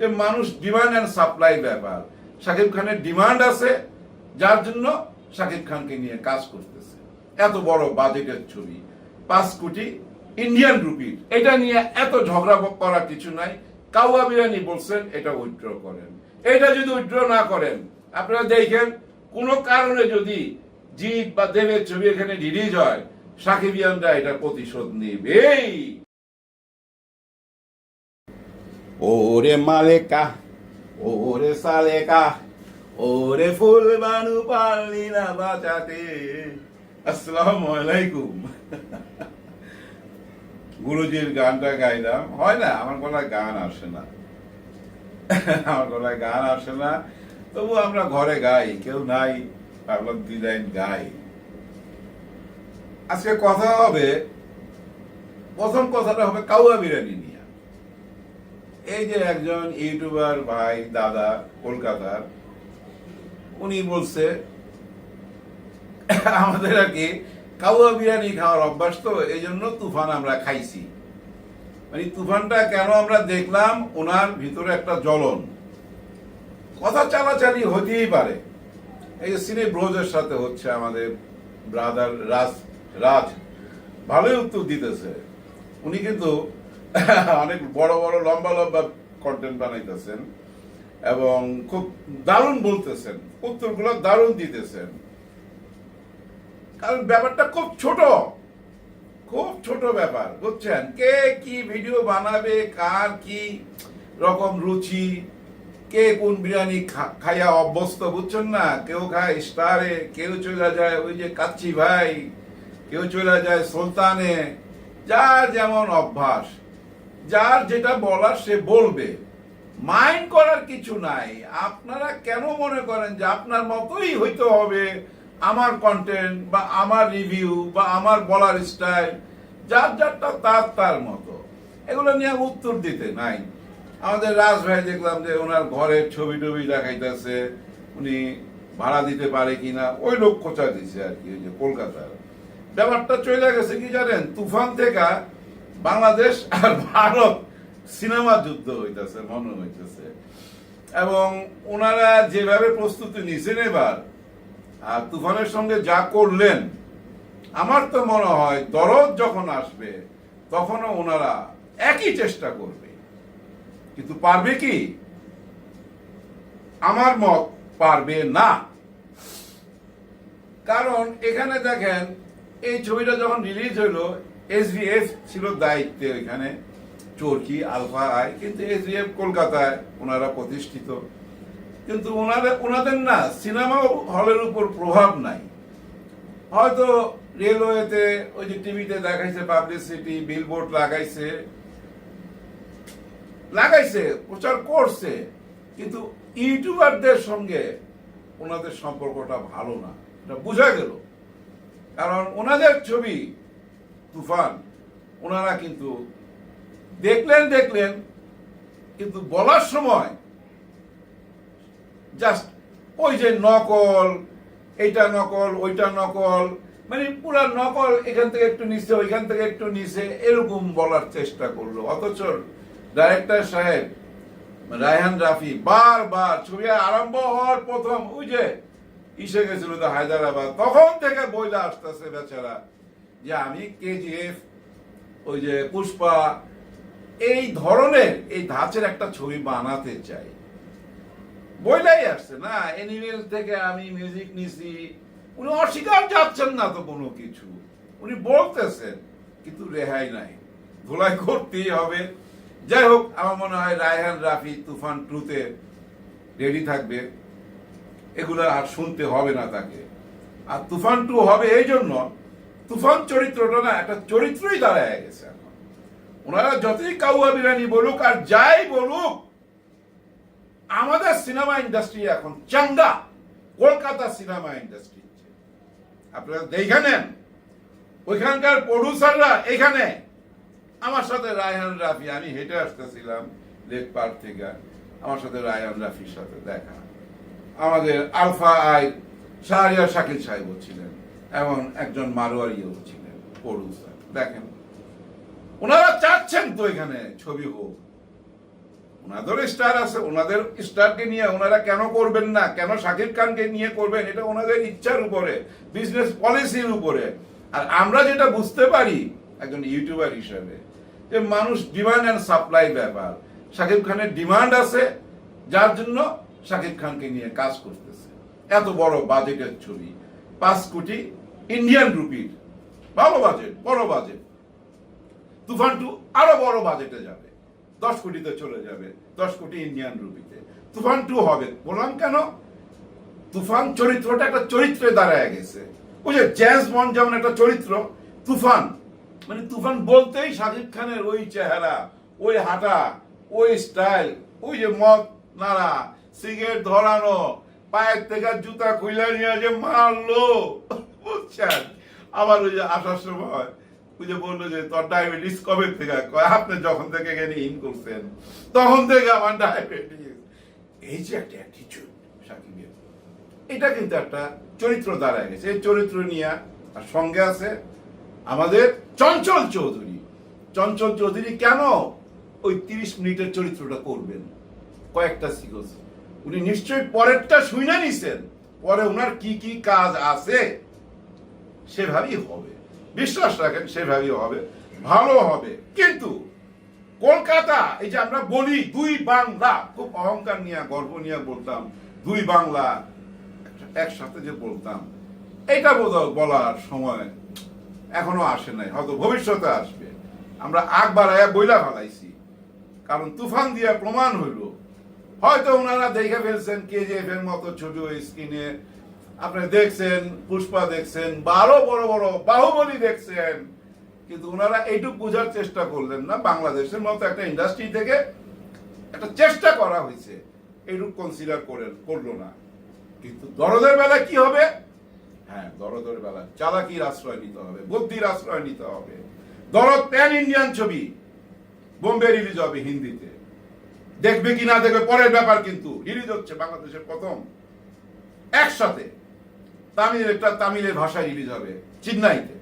যে মানুষ demand and supply ব্যাপার। শাকিব খানের ডিমান্ড আছে, যার জন্য শাকিব খানকে নিয়ে কাজ করতেছে। এত বড় বাজেটের ছবি, পাঁচ কোটি ইন্ডিয়ান রুপির এটা নিয়ে এত ঝগড়া করার কিছু নাই। কাউয়া বিরিয়ানি বলছেন, এটা উইথড্র করেন। এটা যদি উইথড্র না করেন, আপনারা দেখেন, কোন কারণে যদি জিৎ বা দেবের ছবি এখানে রিলিজ হয় সাকিবিয়ানরা এটা প্রতিশোধ নেবেই। ওরে মালেকা, ওরে সালেকা, ওরে ফুল বানু পারলি না বাঁচাতে। আসসালামু আলাইকুম। গুরুজির গানটা গাইলাম। হয় না, আমার গলায় গান আসে না। আমার গলায় গান আসে না। তবু আমরা ঘরে গাই, কেউ নাই ভাবলাম লাইন গাই। আজকে কথা হবে, প্রথম কথাটা হবে কাউয়া বিরিয়ানি এই যে একজন ইউটিউবার ভাই, দাদা কলকাতার উনি বলছে, আমাদের আর কি কাউয়া বিরিয়ানি খাওয়ার অভ্যাস তো, এই জন্য তুফান আমরা খাইছি। মানে তুফানটা কেন আমরা দেখলাম, ওনার ভিতরে একটা জ্বলন। কথা চালাচালি হতেই পারে। এই যে সিনে ব্রোজের সাথে হচ্ছে আমাদের ব্রাদার রাজ রাজ, ভালোই উত্তর দিতেছে। উনি কিন্তু অনেক বড় বড় লম্বা লম্বা কন্টেন্ট বানাইতেছেন এবং খুব দারুণ বলতেছেন, উত্তরগুলো দারুণ দিতেছেন। কারণ ব্যাপারটা খুব ছোট খুব ছোট ব্যাপার, বুঝছেন? কে কি ভিডিও বানাবে, কার কি রকম রুচি, কে কোন বিরিয়ানি খাইয়া অভ্যস্ত, বুঝছেন না? কেউ খায় স্টারে, কেউ চলে যায় ওই যে কাচ্চি ভাই, কেউ চলে যায় সুলতানে, যার যেমন অভ্যাস। যার যেটা বলার সে বলবে। মাইন্ড করার কিছু নাই। আপনারা কেন মনে করেন যে আপনার মতোই হইতে হবে আমার কন্টেন্ট বা আমার রিভিউ বা আমার বলার স্টাইল যার যারটা তার তার মতো। এগুলো নিয়ে উত্তর দিতে নাই। আমাদের রাজ ভাই দেখলাম যে ওনার ঘরের ছবি টবি দেখাইতেছে। উনি ভাড়া দিতে পারে কিনা, ওই লোক খোঁচা দিছে আর কি, ওই যে কলকাতার। ব্যাপারটা চলে গেছে কি জানেন? তুফান থেকে বাংলাদেশ আর ভারত সিনেমা যুদ্ধ হইতেছে মনে হইতেছে। এবং ওনারা যেভাবে প্রস্তুতি নিছেন এবার, আর তুফানের সঙ্গে যা করলেন, আমার তো মনে হয় দরদ যখন আসবে, তখনও ওনারা একই চেষ্টা করবে। কিন্তু পারবে কি? আমার মত পারবে না। কারণ এখানে দেখেন, এই ছবিটা যখন রিলিজ হলো এসবিএফ ছিল দায়িত্বে এখানে চরকি, আলফা আই, কিন্তু এসবিএফ কলকাতায় ওনারা প্রতিষ্ঠিত। কিন্তু ওনাদের ওনাদের না সিনেমা হলের উপর প্রভাব নাই। হয়তো রেলওয়েতে ওই যে টিভিতে দেখাইছে, পাবলিসিটি, বিলবোর্ড লাগাইছে লাগাইছে, প্রচার করছে, কিন্তু ইউটিউবারদের সঙ্গে ওনাদের সম্পর্কটা ভালো না। এটা বোঝা গেল। কারণ ওনাদের ছবি তুফান, ওনারা কিন্তু দেখলেন দেখলেন, কিন্তু বলার সময় জাস্ট ওই যে নকল, এইটা নকল, ওইটা নকল মানে পুরা নকল এখান থেকে একটু নিচে, ওইখান থেকে একটু নিচে, এরকম বলার চেষ্টা করল। অথচ ডাইরেক্টর সাহেব, রায়হান রাফি বারবার ছবি আরম্ভ হওয়ার প্রথম, ওই যে, ইসে গেছিল তো হায়দ্রাবাদ, তখন থেকে বইলা আসতেছে বেচারা। যে আমি কেজিএফ ওই যে পুষ্পা, এই ধরনের, এই ধাঁচের একটা ছবি বানাতে চাই। বইলাই আসছে, না এনিমেল থেকে আমি মিউজিক নিছি। উনি অস্বীকার যাচ্ছেন না তো কোনো কিছু। উনি বলতেছেন, কিন্তু রেহাই নাই। ধুলাই করতেই হবে। যাই হোক, আমার মনে হয় রায়হান, রাফি, তুফান টুতে রেডি থাকবে। এগুলো আর শুনতে হবে না তাকে। আর তুফান টু হবে এই জন্য তুফান চরিত্রটা না একটা চরিত্রই দাঁড়ায় গেছে ওনারা যতই কাউয়া বিরানি বলুক আর যাই বলুক, আমাদের সিনেমা ইন্ডাস্ট্রি এখন চাঙ্গা। Kolkata cinema industry. আপনারা দেখে ওইখানকার প্রডিউসাররা এখানে। আমার সাথে রায়হান রাফি, আমি হেঁটে আসতেছিলাম লেক পার্ক থেকে। আমার সাথে রায়হান রাফির সাথে দেখা। আমাদের আলফা আই, শাহরিয়ার শাকিল সাহেবও ছিলেন। এবং একজন মারোয়ারিও ছিলেন প্রডিউসার দেখেন, ওনারা চাচ্ছেন তো এখানে ছবি হোক। ওনাদের স্টার আছে, ওনাদের স্টারকে নিয়ে ওনারা কেন করবেন না? কেন শাকিব খানকে নিয়ে করবেন? এটা ওনাদের ইচ্ছার উপরে বিজনেস পলিসির উপরে। আর আমরা যেটা বুঝতে পারি, একজন ইউটিউবার হিসেবে, যে মানুষ ডিমান্ড অ্যান্ড সাপ্লাই ব্যাপার। শাকিব খানের ডিমান্ড আছে, যার জন্য শাকিব খানকে নিয়ে কাজ করতেছে। এত বড় বাজেটের ছবি, পাঁচ কোটি ইন্ডিয়ান রুপির ভালো বাজেট বড় বাজেট তুফান টু আরও বড় বাজেটে যাবে। দশ কোটিতে চলে যাবে, দশ কোটি ইন্ডিয়ান রুপিতে তুফান টু হবে। বললাম কেন? তুফান চরিত্রটা একটা চরিত্রে দাঁড়ায় গেছে। যে জ্যাজ মন যেমন একটা চরিত্র, তুফান। মানে তুফান বলতেই শাকিব খানের ওই চেহারা, ওই হাঁটা, ওই স্টাইল ওই যে মদ, নাড়া, সিগারেট ধরানো, পায়ের থেকে জুতা খুলে নিয়ে যে মারলো। বুঝছেন? আবার ওই যে আসার সময় ওই যে বলল যে, তোর ডায়াবেটিস কবে থেকে? আপনি যখন থেকে এখানে ইন করছেন, তখন থেকে আমার ডায়াবেটিস এই যে একটা অ্যাটিচিউড সাকিবের, এটা কিন্তু একটা চরিত্র দাঁড়ায় গেছে। এই চরিত্র নিয়ে আর সঙ্গে আছে আমাদের চঞ্চল চৌধুরী। চঞ্চল চৌধুরী কেন ওই তিরিশ মিনিটের চরিত্রটা করবেন? কয়েকটা সিকোস উনি নিশ্চয়ই পরেরটা শুনে নিছেন। পরে ওনার কি কি কাজ আছে? সেভাবেই হবে। বিশ্বাস রাখেন, সেভাবেই হবে। ভালো হবে। কিন্তু কলকাতা, এই যে আমরা বলি দুই বাংলা, খুব অহংকার নিয়ে, গর্ব নিয়ে বলতাম, দুই বাংলা একসাথে যে বলতাম, এটা বোধ বলার সময় এখনও আসে নাই, হয়তো ভবিষ্যতে আসবে। আমরা আগ বাড়াইয়া বইলা ফেলাইছি। কারণ তুফান দিয়া প্রমাণ হইল, হয়তো ওনারা দেখে ফেলছেন কেজিএফ এর মতো ওই স্ক্রিনে আপনি দেখছেন, পুষ্পা দেখছেন, বারো বড় বড় বাহুবলী দেখছেন। কিন্তু ওনারা এইটুকু বোঝার চেষ্টা করলেন না, বাংলাদেশের মতো একটা ইন্ডাস্ট্রি থেকে একটা চেষ্টা করা হয়েছে। এইটুকু কনসিডার করে করল না। কিন্তু দরদের বেলা কি হবে? হ্যাঁ দরদের বেলা চালাকির আশ্রয় নিতে হবে, বুদ্ধির আশ্রয় নিতে হবে। দরদ প্যান ইন্ডিয়ান ছবি, বোম্বে রিলিজ হবে হিন্দিতে। দেখবে কি না দেখবে, পরের ব্যাপার কিন্তু রিলিজ হচ্ছে বাংলাদেশের প্রথম। একসাথে। তামিল একটা তামিলের ভাষায় রিলিজ হবে, চেন্নাইতে।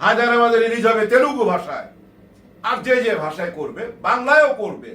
হায়দ্রাবাদে রিলিজ হবে তেলুগু ভাষায়। আর যে যে ভাষায় করবে, বাংলায়ও করবে।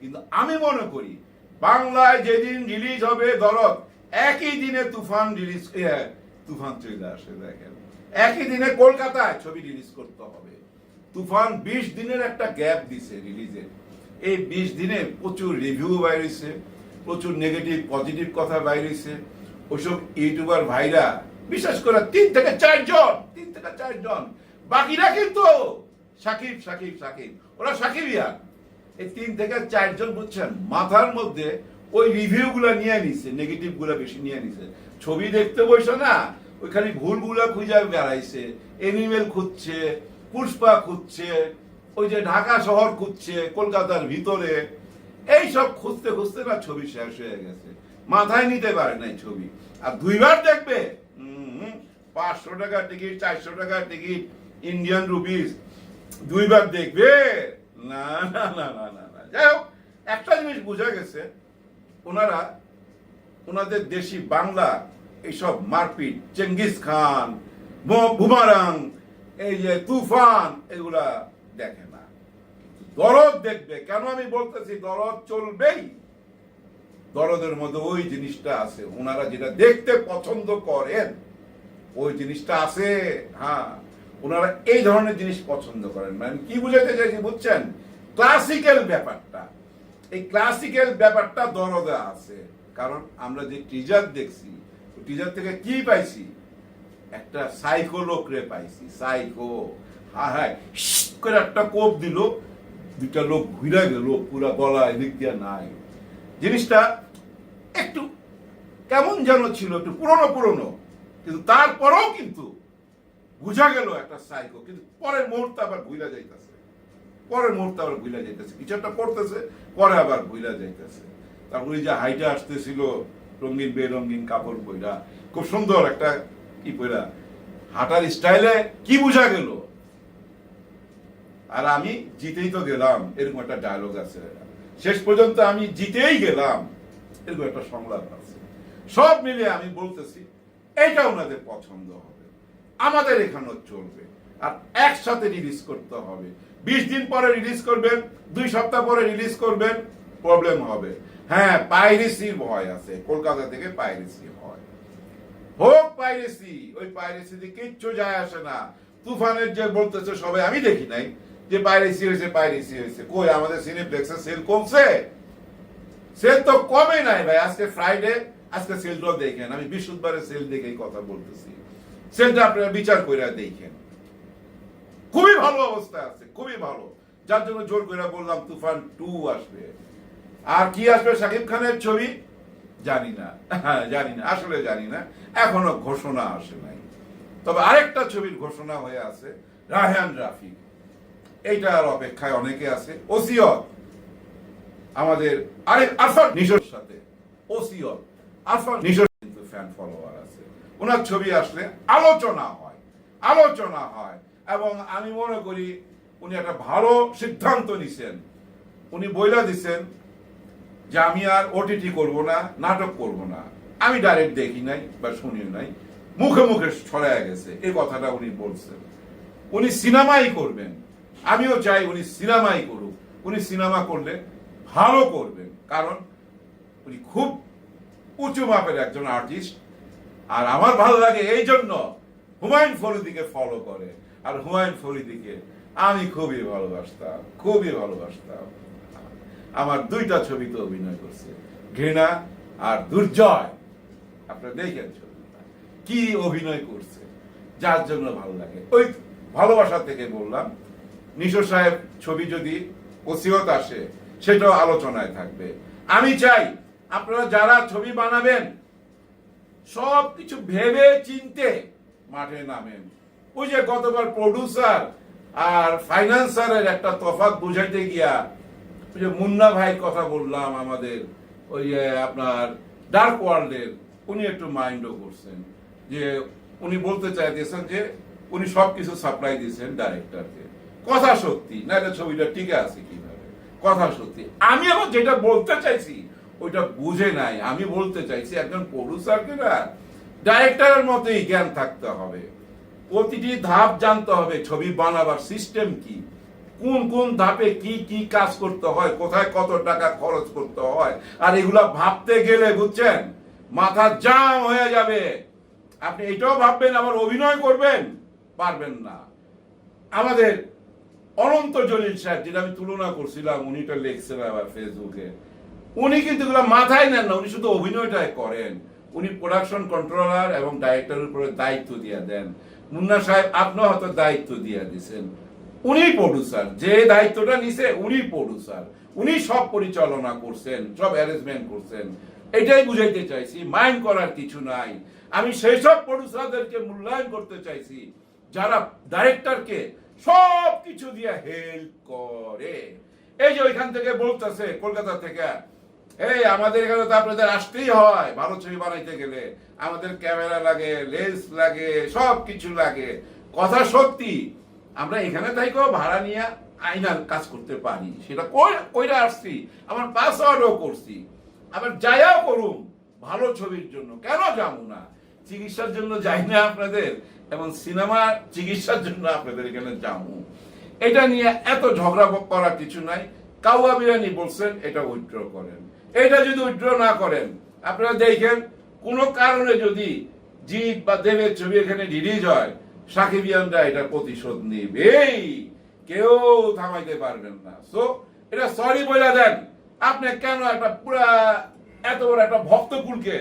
কিন্তু আমি মনে করি, বাংলায় যেদিন রিলিজ হবে দরদ, একই দিনে তুফান রিলিজ তুফান চলে আসে, দেখেন। একই দিনে কলকাতায় ছবি রিলিজ করতে হবে। তুফান বিশ দিনের একটা গ্যাপ দিছে রিলিজে এই বিশ দিনে প্রচুর রিভিউ বাইরেছে, প্রচুর নেগেটিভ পজিটিভ কথা বাইরেছে। ওইসব ইউটিউবার ভাইরা বিশেষ করে তিন থেকে চারজন তিন থেকে চারজন বাকিরা কিন্তু সাকিব সাকিব সাকিব। ওরা সাকিবিয়া এই তিন থেকে চারজন বুঝছেন, মাথার মধ্যে ওই রিভিউ গুলা নিয়ে নিছে নেগেটিভগুলা বেশি নিয়ে নিছে। ছবি দেখতে বসে না ওইখানে ভুলগুলা খুঁজে বেড়াইছে, এনিমেল খুঁজছে, পুষ্পা খুঁজছে, ওই যে ঢাকা শহর খুঁজছে, কলকাতার ভিতরে। এই সব খুঁজতে খুঁজতে না ছবি শেষ হয়ে গেছে। মাথায় নিতে পারে নাই ছবি। আর দুইবার দেখবে পাঁচশো টাকার টিকিট, চারশো টাকার টিকিট ইন্ডিয়ান রুপিস দুইবার দেখবে, না না না না না না। যাই হোক, একটা জিনিস বোঝা গেছে, ওনারা, ওনাদের দেশি বাংলা, এইসব মারপিট চেঙ্গিস খান বুমারাং, এই যে তুফান, এগুলা দেখে না। দরদ দেখবে। কেন আমি বলতেছি দরদ চলবেই? দরদের মধ্যে ওই জিনিসটা আছে। ওনারা যেটা দেখতে পছন্দ করেন, ওই জিনিসটা আছে। হ্যাঁ ওনারা এই ধরনের জিনিস পছন্দ করেন। মানে কি বুঝাতে চাইছি বুঝছেন? ক্লাসিক্যাল ব্যাপারটা। এই ক্লাসিক্যাল ব্যাপারটা দরদে আছে। কারণ আমরা যে টিজার দেখছি টিজার থেকে কি পাইছি? একটা সাইকো লোক রে পাইছি সাইকো হ্যাঁ হ্যাঁ করে একটা কোপ দিল দুটা লোক ঘুরে গেল, পুরা গলা এদিক দিয়ে নাই। জিনিসটা একটু কেমন যেন ছিল, একটু পুরনো পুরনো। কিন্তু তারপরেও কিন্তু বুঝা গেল একটা সাইকো কিন্তু পরের মুহূর্তে আবার ভুলা যাইতেছে। পরের মুহূর্তে আবার ভুলা যাইতেছে। কিছু একটা করতেছে, পরে আবার ভুলা যাইতেছে। তারপর যে হাইটা আসতেছিল রঙিন বেরঙিন কাপড় পইরা, খুব সুন্দর একটা কি পইরা, হাঁটার স্টাইলে কি বুঝা গেল? আর আমি জিতেই তো গেলাম, এরকম একটা ডায়লগ আছে। শেষ পর্যন্ত আমি জিতেই গেলাম। এরকম একটা সংলাপ আছে। সব মিলিয়ে আমি বলতেছি এটা ওনাদের পছন্দ হবে। আমাদের এখানেও চলবে। আর একসাথে রিলিজ করতে হবে। বিশ দিন পরে রিলিজ করবেন, দুই সপ্তাহ পরে রিলিজ করবেন প্রবলেম হবে। হ্যাঁ পাইরেসির ভয় আছে। কলকাতা থেকে পাইরেসি হয়। হোক পাইরেসি ওই পাইরেসিতে কিচ্ছু যায় আসে না। তুফানের যে বলতেছে সবাই আমি দেখি নাই। যে পাইরেসি হয়েছে পাইরেসি হয়েছে। কই? আমাদের সিনেপ্লেক্সের সেল কমছে? সেল তো কমে নাই ভাই। আজকে ফ্রাইডে আজকে সেলটাও দেখেন। আমি বৃহস্পতিবারে সেল দেখেই কথা বলতেছি। সেলটা আপনারা বিচার করে দেখেন। খুবই ভালো অবস্থা আছে খুবই ভালো। যার জন্য জোর করে বললাম তুফান টু আসবে। আর কি আসবে শাকিব খানের ছবি? জানি না। হ্যাঁ, জানি না। আসলে জানি না। এখনও ঘোষণা আসে নাই। তবে আরেকটা ছবির ঘোষণা হয়ে আছে রায়হান রাফি এইটার অপেক্ষায় অনেকে আছে। ওসিয়ত। আমাদের আরেক আরফান নিশোর সাথে। ওসিয়ত। আরফান নিশোর কিন্তু ফ্যান ফলোয়ার আছে। ওনার ছবি আসলে আলোচনা হয়। আলোচনা হয়। এবং আমি মনে করি উনি একটা ভালো সিদ্ধান্ত নিছেন। উনি বইলা দিছেন যে আমি আর ওটিটি করব না, নাটক করব না। আমি ডাইরেক্ট দেখি নাই বা শুনি নাই। মুখে মুখে ছড়ায় গেছে। এই কথাটা উনি বলছেন। উনি সিনেমাই করবেন। আমিও চাই উনি সিনেমাই করুক। উনি সিনেমা করলে ভালো করবেন। কারণ উনি খুব উঁচু মাপের একজন আর্টিস্ট। আর আমার ভালো লাগে এই জন্য হুমায়ুন ফরিদিকে ফলো করে। আর হুমায়ুন ফরিদিকে আমি খুবই ভালোবাসতাম খুবই ভালোবাসতাম। আমার দুইটা ছবিতে অভিনয় করছে, ঘৃণা আর দুর্জয়। আপনারা দেখেন ছবিটা। কি অভিনয় করছে, যার জন্য ভালো লাগে। ওই ভালোবাসা থেকে বললাম নিশো সাহেব ছবি যদি ওসিয়ত আসে, সেটাও আলোচনায় থাকবে। আমি চাই আপনারা যারা ছবি বানাবেন, সব কিছু ভেবে চিনতে মাঠে নামেন। ওই যে গতবার প্রডিউসার আর ফাইন্যান্সারের একটা তফাৎ বুঝাইতে গিয়া, ওই যে মুন্না ভাই কথা বললাম আমাদের, ওই যে আপনার ডার্ক ওয়ার্ল্ডের উনি একটু মাইন্ডও করছেন। যে উনি বলতে চাইতেছেন যে, উনি সবকিছু সাপ্লাই দিয়েছেন ডাইরেক্টরকে কথা সত্যি না এটা ছবিটা টিকে আছে কীভাবে? কথা সত্যি। আমি আবার যেটা বলতে চাইছি, ওইটা বুঝে নাই। আমি বলতে চাইছি একজন প্রডিউসারকে না ডাইরেক্টরের মতোই জ্ঞান থাকতে হবে। প্রতিটি ধাপ জানতে হবে, ছবি বানাবার সিস্টেম কি? কোন কোন ধাপে কি কি কাজ করতে হয়? কোথায় কত টাকা খরচ করতে হয়? আর এগুলা ভাবতে গেলে, বুঝছেন, মাথা জাম হয়ে যাবে। আপনি এটাও ভাববেন, আবার অভিনয় করবেন? পারবেন না। আমাদের অনন্ত জলিল সাহেব, যেটা আমি তুলনা করছিলাম উনিটা লিখছেন আবার ফেসবুকে। উনি কিন্তু এগুলো মাথায় নেন না, উনি শুধু অভিনয়টাই করেন। উনি প্রোডাকশন কন্ট্রোলার এবং ডাইরেক্টরের উপরে দায়িত্ব দিয়ে দেন। মুন্না সাহেব, আপনিও হয়তো দায়িত্ব দিয়ে দিছেন। উনি প্রডিউসার যে দায়িত্বটা নিছে উনি প্রডিউসার উনি সব পরিচালনা করছেন, সব অ্যারেঞ্জমেন্ট করছেন। এটাই বুঝাইতে চাইছি মাইন্ড করার কিছু নাই। আমি সেই সব প্রডিউসারদেরকে মূল্যায়ন করতে চাইছি, যারা ডাইরেক্টরকে সব কিছু দিয়ে হেল্প করে। এই যে ওইখান থেকে বলতেছে, কলকাতা থেকে, এই, আমাদের এখানে তো আপনাদের আসতেই হয়, ভালো ছবি বানাইতে গেলে। আমাদের ক্যামেরা লাগে, লেন্স লাগে সব কিছু লাগে। কথা সত্যি, আমরা এখানে থাইকেও ভাড়া নিয়ে আইনার কাজ করতে পারি। সেটা কই- কইরা আসছি, আমার পাসওয়ার্ডও করছি। আবার যাইয়াও করুম, ভালো ছবির জন্য। কেন যাব না? চিকিৎসার জন্য যাই না আপনাদের, এবং সিনেমা চিকিৎসার জন্য আপনাদের এখানে যাব। এটা নিয়ে এত ঝগড়া করার কিছু নাই। কাউয়া বলছেন, এটা উইথড্র করেন। এটা যদি উইথড্র না করেন, আপনারা দেখেন, কোন কারণে যদি জিৎ বা দেবের ছবি এখানে রিলিজ হয় সাকিবিয়ানরা এটা প্রতিশোধ নেবেই। কেউ থামাইতে পারবেন না। সো এটা সরি বলে দেন। আপনি কেন একটা পুরা, এত বড় একটা ভক্তকুলকে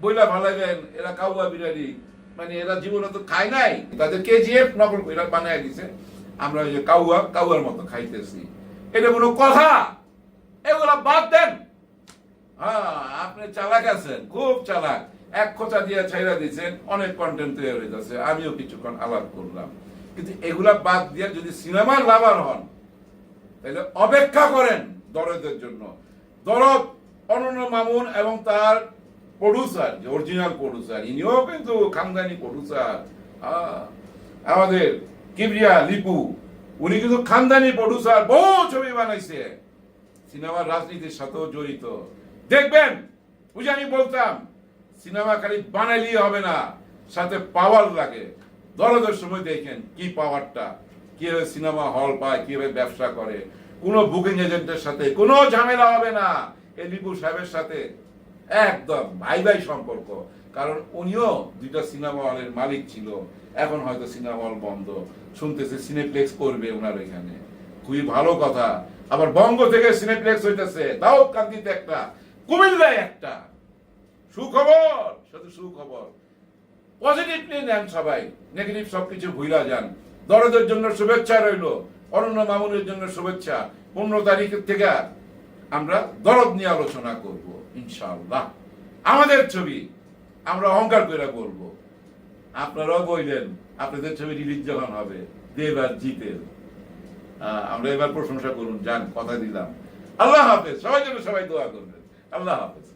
বইলা ভালাইবেন, এরা কাউয়া বিরিয়ানি মানে এরা জীবনে তো খায় নাই। তাদের কেজিএফ নকল করে বানায় দিছে। আমরা ওই যে কাউয়া, কাউয়ার মতো খাইতেছি। এটা কোনো কথা? এগুলা বাদ দেন। হ্যাঁ আপনি চালাক আছেন, খুব চালাক। এক খোঁচা দিয়ে ছাইরা দিয়েছেন অনেক কন্টেন্ট তৈরি হয়ে যাচ্ছে। আমিও কিছুক্ষণ আলাপ করলাম। কিন্তু এগুলা বাদ দিয়ে যদি সিনেমার লাভার হন, তাহলে অপেক্ষা করেন দরদের জন্য। দরদ অনন্য মামুন এবং তার প্রডিউসার, যে অরিজিনাল প্রডিউসার। ইনিও কিন্তু খানদানি প্রডিউসার। আমাদের কিবরিয়া, লিপু, উনি কিন্তু খানদানি প্রডিউসার। বহু ছবি বানাইছে। সিনেমার রাজনীতির সাথেও জড়িত। দেখবেন, ওই আমি বলতাম, সিনেমা খালি বানাইলেই হবে না, সাথে পাওয়ার লাগে। দরদের সময় দেখেন কি পাওয়ারটা কীভাবে সিনেমা হল পায়, কীভাবে ব্যবসা করে। কোনো বুকিং এজেন্টের সাথে কোনো ঝামেলা হবে না। এই লিপু সাহেবের সাথে একদম ভাই ভাই সম্পর্ক। কারণ উনিও দুইটা সিনেমা হলের মালিক ছিল। এখন হয়তো সিনেমা হল বন্ধ। শুনতেছে সিনেপ্লেক্স করবে ওনার এখানে খুবই ভালো কথা। আবার বঙ্গ থেকে সিনেপ্লেক্স হইতেছে। দাউদ কান্দিতে একটা। কুমিল্লায় একটা। সুখবর। শুধু সুখবর। পজিটিভলি নেন সবাই। নেগেটিভ সবকিছু ভুলা যান। দরদের জন্য শুভেচ্ছা রইল। অরণ্য মামুনের জন্য শুভেচ্ছা। পনেরো তারিখ থেকে আমরা দরদ নিয়ে আলোচনা করব। ইনশাআল্লাহ। আমাদের ছবি আমরা অহংকার করে করব। আপনারাও বললেন আপনাদের ছবি রিলিজ যখন হবে দেবার জিতের। আমরা এবার প্রশংসা করুন, যান, কথা দিলাম। আল্লাহ হাফেজ, সবাই যেন সবাই দোয়া করবেন। আল্লাহ হাফেজ।